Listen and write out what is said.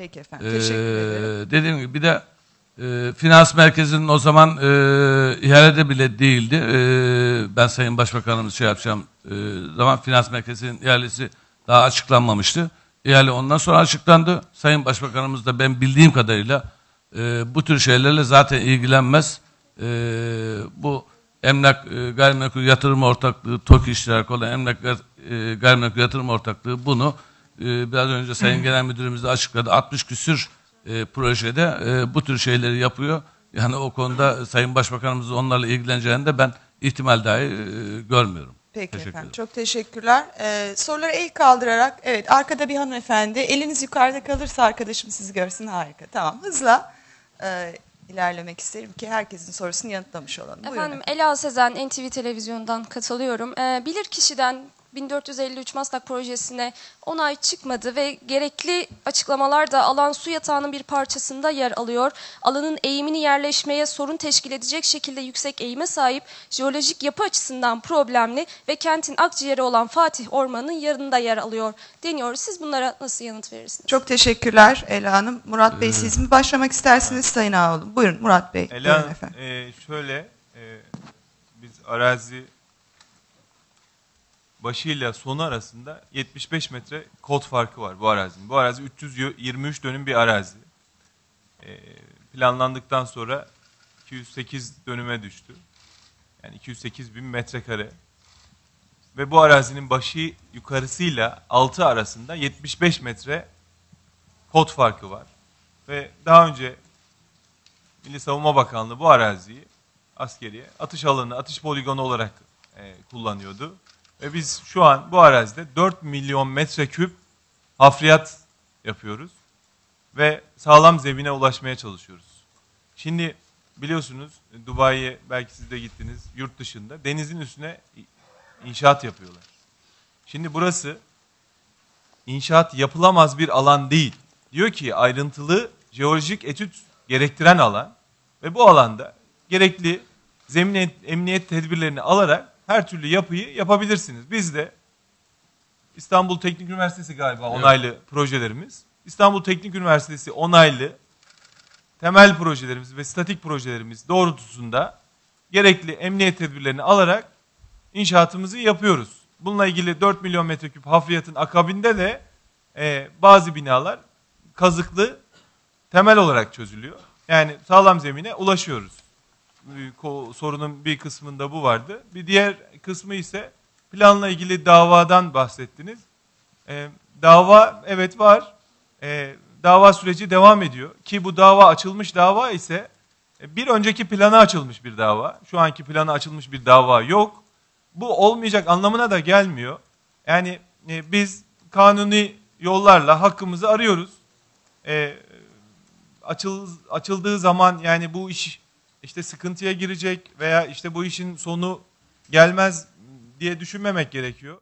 Peki efendim. Teşekkür ederim. Ee, dediğim gibi bir de e, finans merkezinin o zaman e, ihalede bile değildi. E, ben Sayın Başbakanımız şey yapacağım e, zaman finans merkezinin ihalesi daha açıklanmamıştı. İhale ondan sonra açıklandı. Sayın Başbakanımız da ben bildiğim kadarıyla e, bu tür şeylerle zaten ilgilenmez. E, bu emlak e, gayrimenkul yatırım ortaklığı, TOKİ iştirak olan emlak e, gayrimenkul yatırım ortaklığı bunu e, biraz önce Sayın Genel Müdürümüz de açıkladı. 60 küsür e, projede e, bu tür şeyleri yapıyor. Yani o konuda Sayın Başbakanımız onlarla ilgileneceğini de ben ihtimal dahi e, görmüyorum. Peki Teşekkür efendim. ederim. Çok teşekkürler. Ee, soruları el kaldırarak, evet arkada bir hanımefendi. Eliniz yukarıda kalırsa arkadaşım sizi görsün harika. Tamam hızla e, ilerlemek isterim ki herkesin sorusunu yanıtlamış olalım. Buyurun Efendim Ela Sezen NTV Televizyon'dan katılıyorum. Ee, bilir kişiden 1453 Maslak projesine onay çıkmadı ve gerekli açıklamalar da alan su yatağının bir parçasında yer alıyor. Alanın eğimini yerleşmeye sorun teşkil edecek şekilde yüksek eğime sahip, jeolojik yapı açısından problemli ve kentin akciğeri olan Fatih Ormanı'nın yanında yer alıyor deniyor. Siz bunlara nasıl yanıt verirsiniz? Çok teşekkürler Ela Hanım. Murat Bey siz mi başlamak istersiniz Sayın Ağoğlu? Buyurun Murat Bey. Ela, efendim. e, şöyle, e, biz arazi başıyla sonu arasında 75 metre kod farkı var bu arazinin. Bu arazi 323 dönüm bir arazi. E, planlandıktan sonra 208 dönüme düştü. Yani 208 bin metrekare. Ve bu arazinin başı yukarısıyla altı arasında 75 metre kod farkı var. Ve daha önce Milli Savunma Bakanlığı bu araziyi askeriye atış alanı, atış poligonu olarak e, kullanıyordu. Ve biz şu an bu arazide 4 milyon metreküp hafriyat yapıyoruz. Ve sağlam zemine ulaşmaya çalışıyoruz. Şimdi biliyorsunuz Dubai'ye belki siz de gittiniz yurt dışında denizin üstüne inşaat yapıyorlar. Şimdi burası inşaat yapılamaz bir alan değil. Diyor ki ayrıntılı jeolojik etüt gerektiren alan ve bu alanda gerekli zemin et- emniyet tedbirlerini alarak her türlü yapıyı yapabilirsiniz. Biz de İstanbul Teknik Üniversitesi galiba onaylı projelerimiz. İstanbul Teknik Üniversitesi onaylı temel projelerimiz ve statik projelerimiz doğrultusunda gerekli emniyet tedbirlerini alarak inşaatımızı yapıyoruz. Bununla ilgili 4 milyon metreküp hafriyatın akabinde de e, bazı binalar kazıklı temel olarak çözülüyor. Yani sağlam zemine ulaşıyoruz. Sorunun bir kısmında bu vardı. Bir diğer kısmı ise planla ilgili davadan bahsettiniz. E, dava evet var. E, dava süreci devam ediyor. Ki bu dava açılmış dava ise e, bir önceki plana açılmış bir dava. Şu anki plana açılmış bir dava yok. Bu olmayacak anlamına da gelmiyor. Yani e, biz kanuni yollarla hakkımızı arıyoruz. E, açıl, açıldığı zaman yani bu iş işte sıkıntıya girecek veya işte bu işin sonu gelmez diye düşünmemek gerekiyor.